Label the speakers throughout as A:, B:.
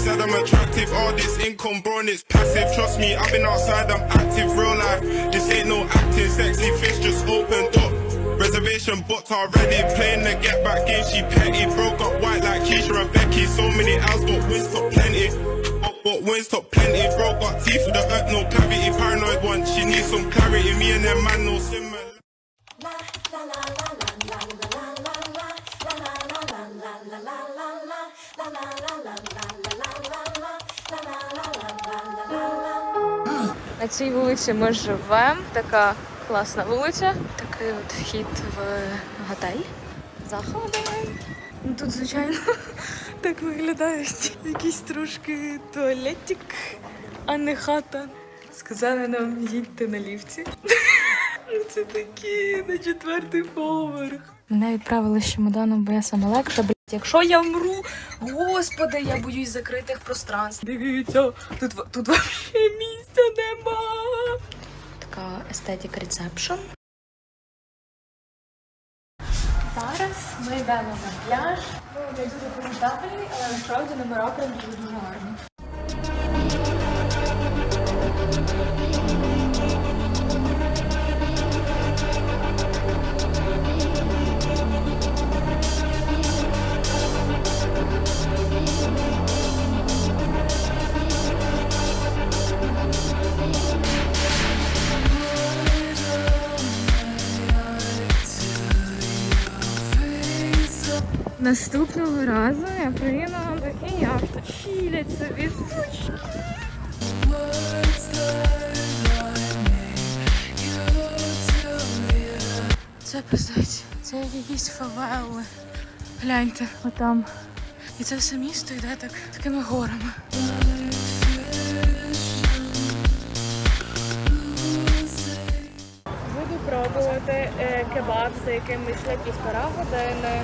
A: said I'm attractive. All this income, it's passive. Trust me, I've been outside, I'm active, real life. This ain't no acting, sexy fish just opened up. Reservation booked already, playing the get back game, she petty. Broke up white like Keisha and Becky. So many L's, but wins top plenty. But, wins top plenty. Bro got teeth for the hurt, no cavity. Paranoid one, she needs some clarity. Me and them man, no similar.
B: На цій вулиці ми живемо. Така класна вулиця. Такий от вхід в готель. Заходимо. Ну, Тут, звичайно, так виглядають якийсь трошки туалетик, а не хата. Сказали нам їдьте на ліфті. Ну, Це такі на четвертий поверх. Мене відправили з чемоданом, бо я сама легша. Блять, якщо я вмру, господи, я боюсь закритих пространств. Дивіться, тут, тут взагалі місця нема. Така естетик рецепшн. Ми йдемо на пляж. Ну, не дуже презентабельний, але насправді номера прям дуже гарні. Наступного разу я прийду на такий яхта. Собі сучки. Це пиздець. Це якісь фавели. Гляньте, отам. І це все місто йде так такими горами. Буду пробувати е, кебаб, за яким ми йшли півтора години.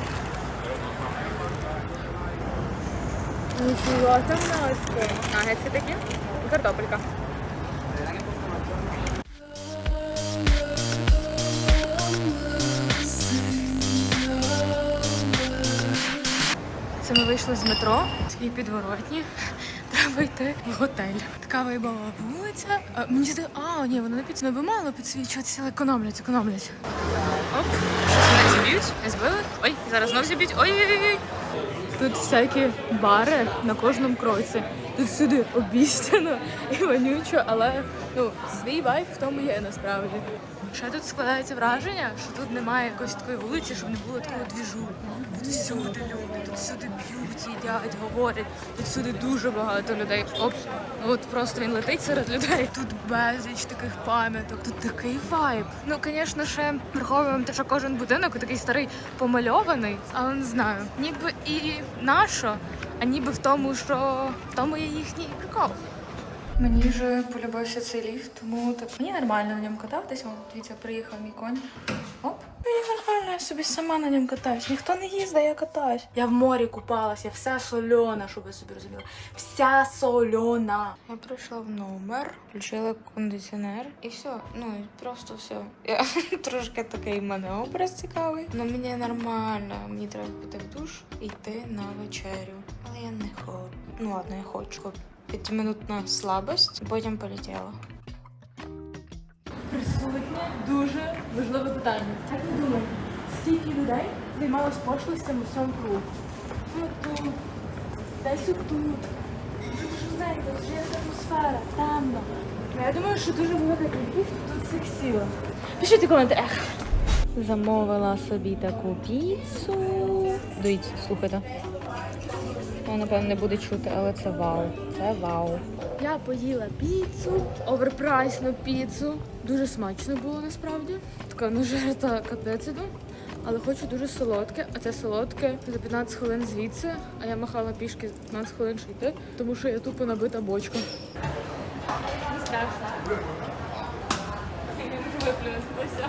B: Нічого там наски. Нагетси такі. Картопелька. Це ми вийшли з метро, такі підворотні. Треба йти в готель. Така вибава вулиця. А, мені здається, а, ні, вона не під... би мало підсвічуватися, але економлять, економлять. Оп, щось мене зіб'ють. Не збили? Ой, зараз знов зіб'ють. Ой-ой-ой. Тут всякі бари на кожному кроці. Тут сюди обіцяно і вонючо, але ну, свій вайб в тому є насправді. Ще тут складається враження, що тут немає якоїсь такої вулиці, щоб не було такого двіжу. Тут всюди люди, тут всюди б'ють, їдять, говорять. Тут всюди дуже багато людей. Оп, от просто він летить серед людей. Тут безліч таких пам'яток, тут такий вайб. Ну, звісно, ще враховуємо те, що кожен будинок такий старий помальований, але не знаю. Ніби і нашо, а ніби в тому, що в тому є їхній прикол. Мені вже полюбився цей ліфт, тому так мені нормально на ньому кататись. О, дивіться, приїхав мій конь. Оп. Мені нормально, я собі сама на ньому катаюсь. Ніхто не їздить, я катаюсь. Я в морі купалась, я вся сольона, щоб ви собі розуміли. Вся сольона. Я прийшла в номер, включила кондиціонер і все. Ну просто все. Я трошки такий мене образ цікавий. Ну мені нормально. Мені треба піти в душ і йти на вечерю. Але я не хочу. Ну ладно, я хочу. П'ятиминутна слабость, потім полетіла. Присутнє дуже важливе питання. Як ви думаєте, скільки людей займалось пошлостями в цьому кругу? Ну тут, десь отут. Тут ж знаєте, вже атмосфера, темно. Ну, Я думаю, що дуже велика кількість тут цих сіла. Пишіть коменти, ех. Замовила собі таку піцу. Дивіться, слухайте. Ну, напевно, не буде чути, але це вау. Це вау. Я поїла піцу, оверпрайсну піцу. Дуже смачно було насправді. Така нажерта капець іду. Але хочу дуже солодке, а це солодке за 15 хвилин звідси, а я махала пішки 15 хвилин ще йти, тому що я тупо набита бочка. Не страшно. Я не можу виплюнутися.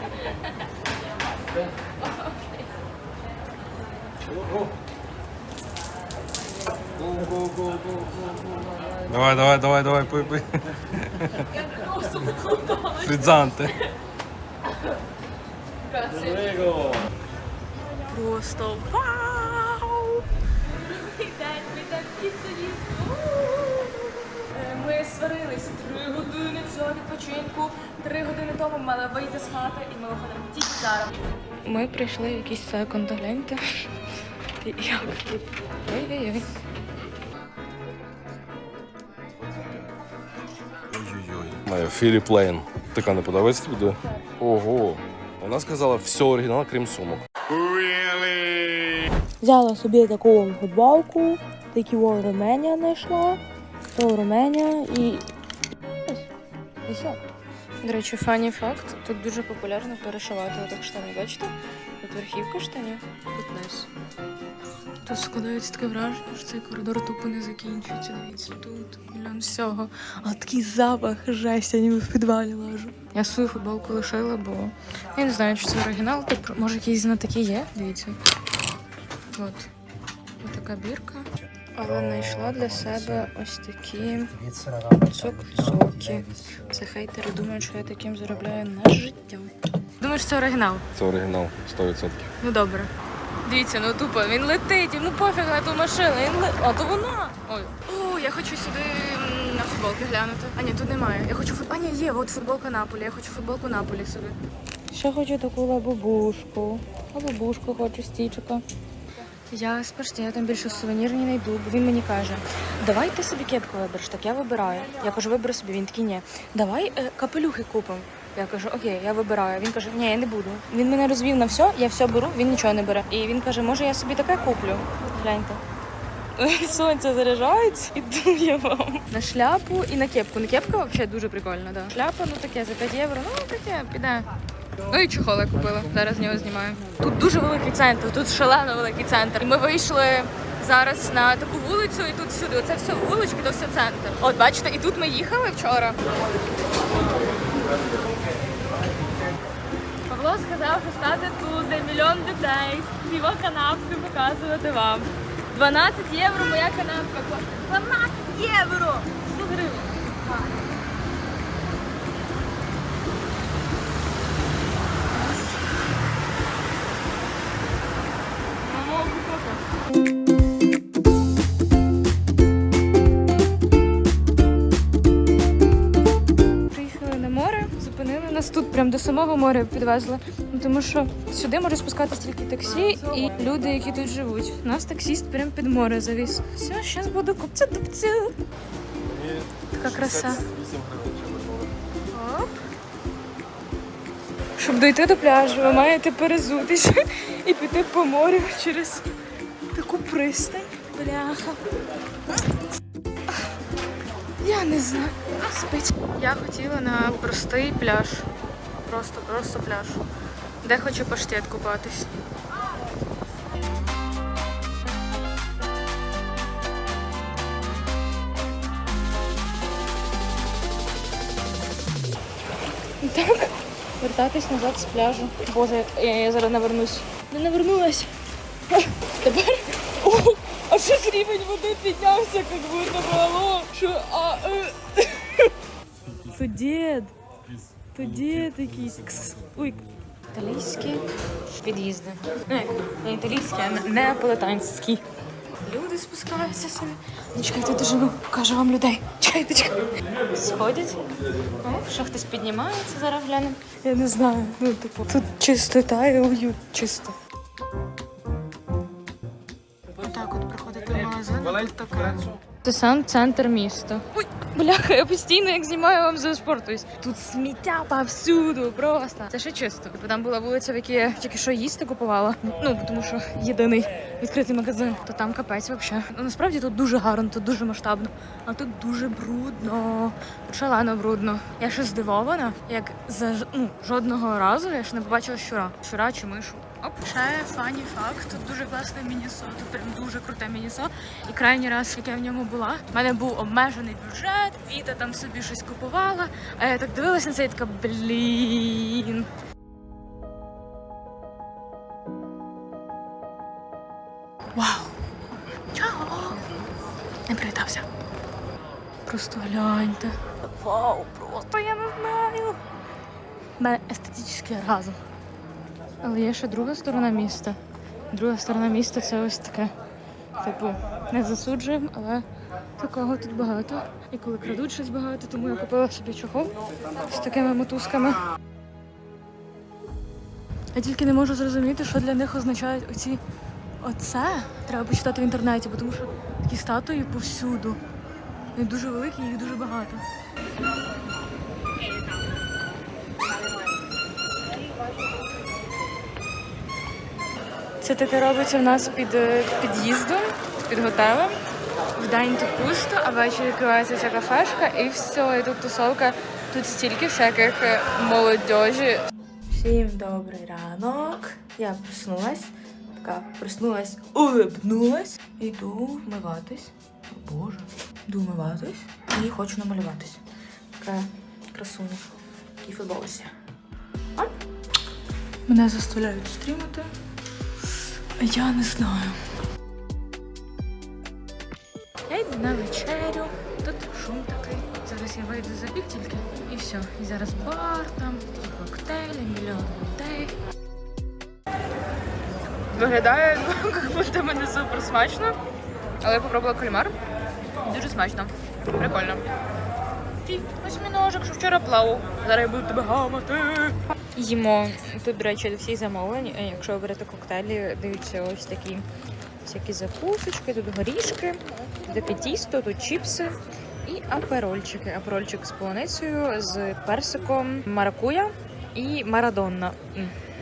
C: Давай, давай, давай, давай, пий, пий. Фрідзанте.
B: Просто вау! День, ми так піцу їсти. Е, Ми сварились три години цього відпочинку. Три години тому мали вийти з хати і ми виходимо тільки зараз. Ми прийшли в якийсь секонд, гляньте. Як тут? Ой-ой-ой.
C: Філіп Лейн. Така не подобається тобі? Ого. Вона сказала все оригінал, крім сумок.
D: Взяла собі таку футболку, такі во ремення знайшла, то ремення і. Ось. І все.
B: До речі, фані факт. Тут дуже популярно перешивати отак штани. Бачите? Тут верхівка штанів, тут низ. Тут складається таке враження, що цей коридор тупо не закінчується. Дивіться, тут мільйон всього. А такий запах жесть, я ніби в підвалі лажу. Я свою футболку лишила, бо я не знаю, чи це оригінал, типу, може якийсь на такі є. Дивіться. От. Ось така бірка. Але знайшла для себе ось такі цок-цоки. Це хейтери думають, що я таким заробляю на життя. Думаєш, це оригінал?
C: Це оригінал 100%.
B: Ну добре. Дивіться, ну тупо, він летить, йому пофіг на ту машину, він ли... А то вона! Ой. О, я хочу сюди на футболки глянути. А ні, тут немає. Я хочу фут... А ні, є, от футболка Наполі. Я хочу футболку Наполі собі.
D: Ще хочу таку лабубушку. Лабубушку хочу стічика.
B: Я з паштетом більше сувенірні не йду, бо він мені каже: давай ти собі кепку вибереш. Так я вибираю. Я кажу, вибери собі. Він такий, ні. Давай е, капелюхи купимо. Я кажу, окей, я вибираю. Він каже, ні, я не буду. Він мене розвів на все, я все беру, він нічого не бере. І він каже, може я собі таке куплю. Гляньте. Сонце заряджається і дує вам. На шляпу і на кепку. На кепка взагалі дуже прикольна, да. Шляпа, ну таке, за 5 євро, ну таке, піде. Ну і чохол я купила. Зараз нього знімаю. Тут дуже великий центр, тут шалено великий центр. І ми вийшли зараз на таку вулицю, і тут сюди. Оце все вулички, то все центр. От бачите, і тут ми їхали вчора. Павло сказав, що стати тут, де мільйон людей, його канапки показувати вам. 12 євро моя канапка коштує. 12 євро! 100 гривень. Прям до самого моря підвезли. Ну, тому що сюди може спускатися тільки таксі і люди, які тут живуть. Нас таксіст прям під море завіз. Все, зараз буду купця тупця. Така краса. Щоб дойти до пляжу, ви маєте перезутися і піти по морю через таку пристань. Бляха. Я не знаю. Спить. Я хотіла на простий пляж. Просто, просто пляж. Де хочу паштет купатись. Так, вертатись назад з пляжу. Боже, я, я зараз навернусь. Не навернулась. Тепер. О, а що ж рівень води піднявся, як будто було. Що, а, е.
D: То дід. То дід якийсь. Кс. Ой,
B: Італійські під'їзди. Ну, не італійські, а неаполитанські. Люди спускаються собі. Ну, чекайте, дожину, покажу вам людей. Чекайте, чекайте. Сходять. О, що хтось піднімається, зараз глянемо.
D: я не знаю. Ну, типу, тут чистота і уют чисто.
B: Отак от приходити в магазин, а тут таке. Це сам центр міста. Ой, бляха, я постійно як знімаю вам заспортуюсь. Тут сміття повсюду, просто. Це ще чисто. Типу там була вулиця, в якій я тільки що їсти купувала. Ну, тому що єдиний відкритий магазин, то там капець взагалі. Ну насправді тут дуже гарно, тут дуже масштабно, а тут дуже брудно, шалено брудно. Я ще здивована, як за ну, жодного разу я ще не побачила щура. Щура чи мишу. Оп, ще фані факт. Тут дуже класне мінісо. Тут прям дуже круте мінісо. І крайній раз, як я в ньому була, в мене був обмежений бюджет, Віта там собі щось купувала. А я так дивилась на це і така блін. Вау! Чао! просто гляньте. Вау, просто я не знаю. У мене естетичний разум. Але є ще друга сторона міста. Друга сторона міста це ось таке. Типу, не засуджуємо, але такого тут багато. І коли крадуть щось багато, тому я купила собі чохол з такими мотузками. Я тільки не можу зрозуміти, що для них означають оці. Оце треба почитати в інтернеті, тому що такі статуї повсюду. Вони дуже великі, їх дуже багато. Це таке робиться в нас під е, під'їздом, під готелем. Вдень тут пусто, а ввечері відкривається ця кафешка і все, і тут тусовка. Тут стільки всяких е, молодежі.
D: Всім добрий ранок. Я проснулась. Така проснулась, улибнулась. Іду вмиватись. О Боже. Іду вмиватись і хочу намалюватись. Така красуня. Такій футболці. Мене заставляють стрімити. Я не знаю.
B: Я йду на вечерю, тут шум такий. Зараз я вийду за бік тільки і все. І зараз бар, там такі коктейлі, мільйон людей. Виглядає, ну, як будто мене супер смачно. Але я попробувала кальмар. Дуже смачно. Прикольно. Ти осьміножок, що вчора плавав. Зараз я буду тебе гамати. Їмо. Тут, до речі, всі замовлені. Е, Якщо ви коктейлі, дивіться ось такі всякі закусочки, тут горішки, таке тісто, тут чіпси і аперольчики. Аперольчик з полуницею, з персиком, маракуя і марадонна.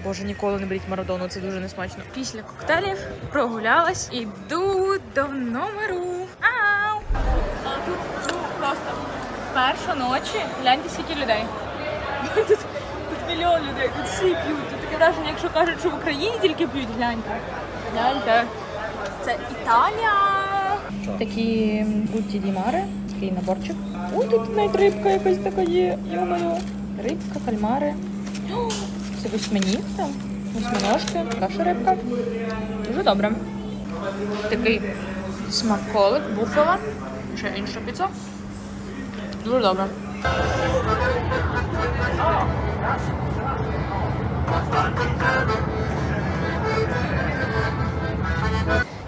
B: Боже, ніколи не беріть марадону, це дуже несмачно. Після коктейлів прогулялась, іду до номеру. Ау! Тут ну, просто перша ночі. Гляньте, скільки людей. Тут мільйон людей, тут всі п'ють. Тут таке враження, якщо кажуть, що в Україні тільки п'ють, гляньте. Гляньте. Це Італія. Такі гутті дімари, такий наборчик. О, тут навіть рибка якась така є. Йо-моє. Рибка, кальмари. Це восьминіг там. Восьминожки, каша рибка. Дуже добре. Такий смаколик, буфала. Ще інша піца. Дуже добре.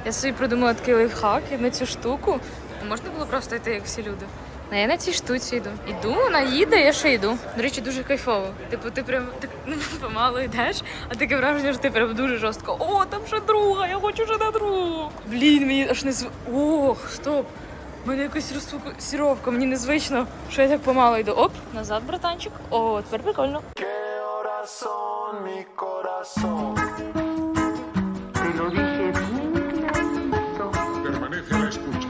B: Я собі придумала такий лайфхак на цю штуку. Можна було просто йти, як всі люди. А я на цій штуці йду. Іду, вона їде, я ще йду. До речі, дуже кайфово. Типу, ти прям так ну, помало йдеш, а таке враження, що ти прям дуже жорстко. О, там ще друга, я хочу ще на другу. Блін, мені аж не зв... Ох, стоп. У мене якась розфокусіровка, мені незвично, що я так помало йду. Оп, назад, братанчик. О, тепер прикольно.
E: Corazón, mi corazón.
F: Te lo dije bien clarito.
G: Permanece a la escucha.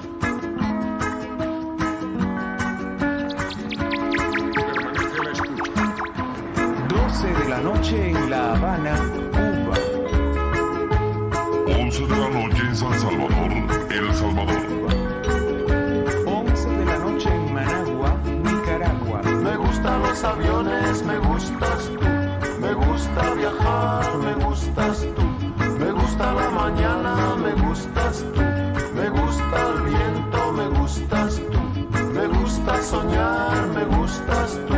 G: Permanece a la escucha.
H: 12 de la noche en La Habana, Cuba.
I: 11 de la noche en San Salvador, El Salvador.
H: 11 de la noche en Managua, Nicaragua.
E: Me gustan los aviones, me gustas gusta viajar, me gustas tú. Me gusta la mañana, me gustas tú. Me gusta el viento, me gustas tú. Me gusta soñar, me gustas tú.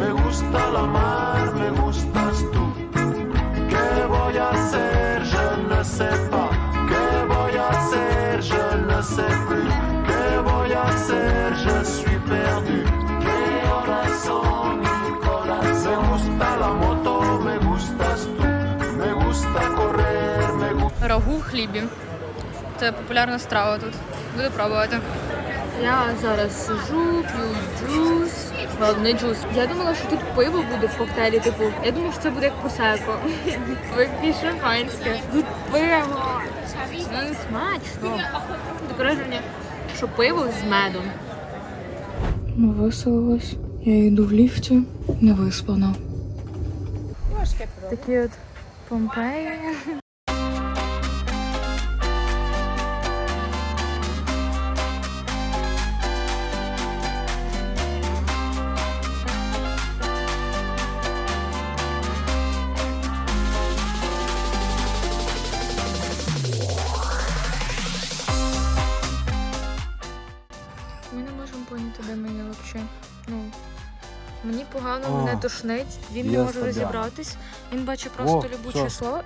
E: Me gusta la mar, me gustas tú. ¿Qué voy a hacer? Je ne sais pas. ¿Qué voy a hacer? Je ne sais plus.
B: Хлібі. Це популярна страва тут. Буду пробувати. Я зараз сижу, п'ю джус. Не джус. Я думала, що тут пиво буде в коктейлі, типу. Я думала, що це буде як просеко. Вип'єш шампанське. Тут пиво. Ну не смачно. Таке враження, що пиво з медом. Ми виселились. Я йду в ліфті, не виспана. Такі от Помпеї.
J: А,
B: мене тошнить, він не може
J: Стабяна.
B: розібратись. Він бачить просто
J: О,
B: любу
J: все.
B: число.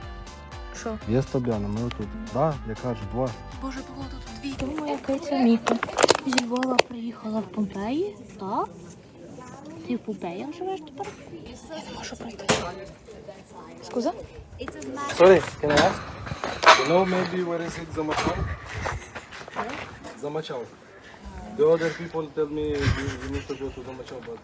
B: Що?
J: Є Стобяна, ми тут. Да, я кажу, два.
B: Боже, було тут дві.
D: Моя киця Міка. Зі Львова приїхала в Помпеї, так? Ти в Помпеях живеш тепер? Не можу пройти. Скуза?
C: Sorry, can I ask? You know maybe where is it Zamachau? Zamachau. The other people tell me we, we need to go to Zamachau, but...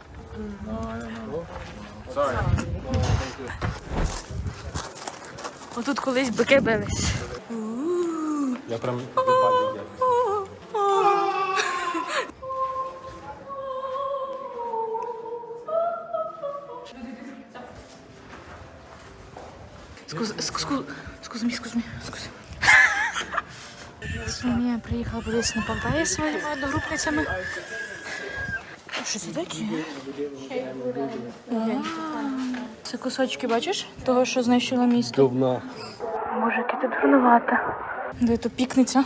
B: Отут колись бики бились.
C: Я прям випадник якось.
B: Скуз, скуз, скуз мі, скуз мі, скуз. Соломія приїхала подивитися на Помпеї своїми одногрупницями. Що це таке? Це кусочки, бачиш? Того, що знищило місто.
C: Говна.
B: Боже, яке тут гранувата. Де то пікниця?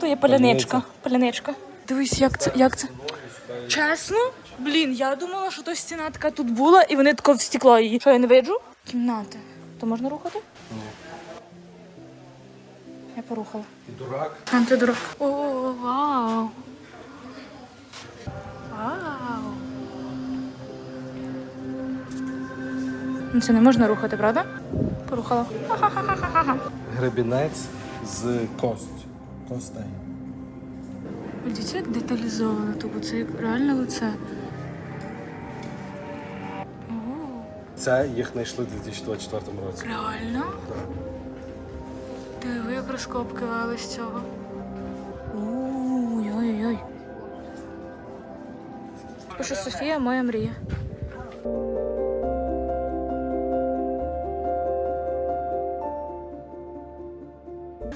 B: То є поляничка. Поляничка. Дивись, як це, як це. Чесно? Блін, я думала, що то стіна така тут була, і вони тако в стекло її. Що я не виджу? Кімнати. То можна рухати?
C: Ні.
B: Я порухала.
C: Ти дурак?
B: А, ти дурак. О, вау. Вау. Ну, Це не можна рухати, правда? Порухала.
C: Гребінець з кость. Костей.
B: Дивіться, як деталізовано, тобто це як реальне лице.
C: Це їх знайшли у 2024 році.
B: реально? Диви, як розкопки вели з цього. Пише Софія, моя мрія.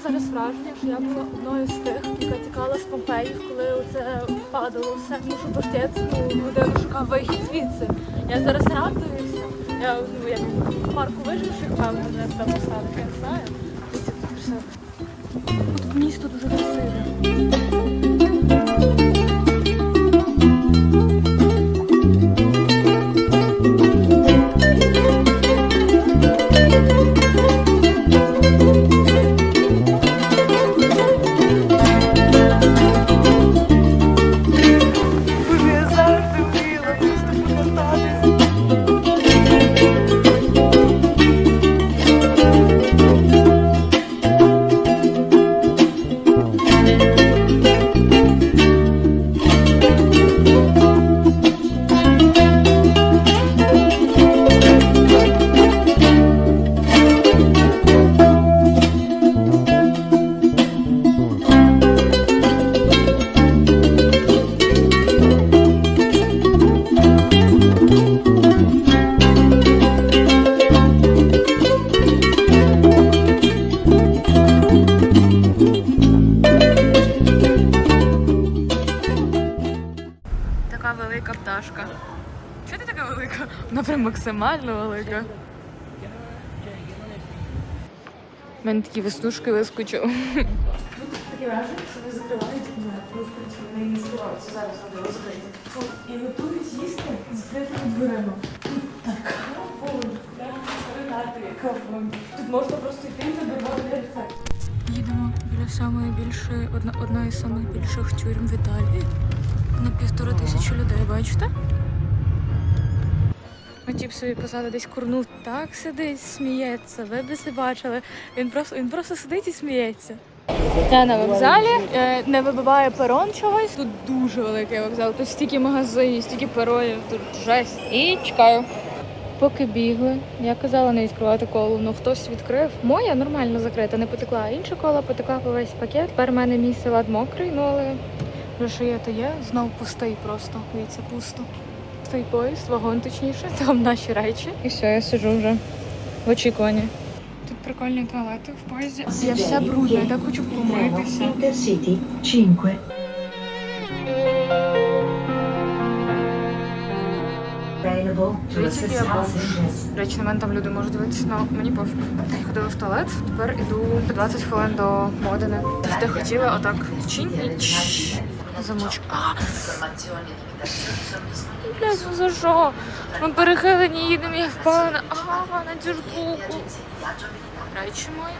B: Зараз враження, що я була одною з тих, яка тікала з Помпеїв, коли це падало все. Тому що бортець ну, годину шукав вихід звідси. Я зараз радуюся. Я ну, як в парку виживших, певно, мене там поставити, я не знаю. Тут місто дуже красиве. Така велика пташка. Чого ти така велика? Вона прям максимально велика. У мене такі веснушки вискочили. Таке враження, що вони закривають в принципі, вони не закриваються. Зараз вони розкриті. І готують їсти з закритими дверима. Тут така яка. Тут можна просто йти і добивати ефект. Їдемо біля самої більшої, одна, одна із самих більших тюрем в Італії. На півтора тисячі людей, бачите? Хотів собі позаду десь курнув, так сидить, сміється. Ви б це бачили. Він просто, він просто сидить і сміється. Я на вокзалі е, не вибиває перон чогось. Тут дуже великий вокзал. Тут стільки магазинів, стільки перонів, тут жесть. І чекаю. Поки бігли, я казала не відкривати коло, ну хтось відкрив. Моя нормально закрита, не потекла. Інша кола потекла по весь пакет. Тепер в мене мій салат мокрий, ну але вже що є, то є. Знов пустий просто. Дивіться, пусто. Пустий поїзд, вагон точніше, там наші речі. І все, я сиджу вже в очікуванні. Тут прикольні туалети в поїзді. Я вся брудна, я так хочу помитися.
F: Intercity 5. Available to
B: Дивіться,
F: assist
B: який я бомж.
F: passengers.
B: До речі, на мене там люди можуть дивитися, але мені пофіг. Ходила в туалет, тепер іду 20 хвилин до Модени. Де хотіла, отак чинь Замочок. А! Блядь, ну за що? Ми перехилені їдемо, я впала на, а, на цю. Речі мої.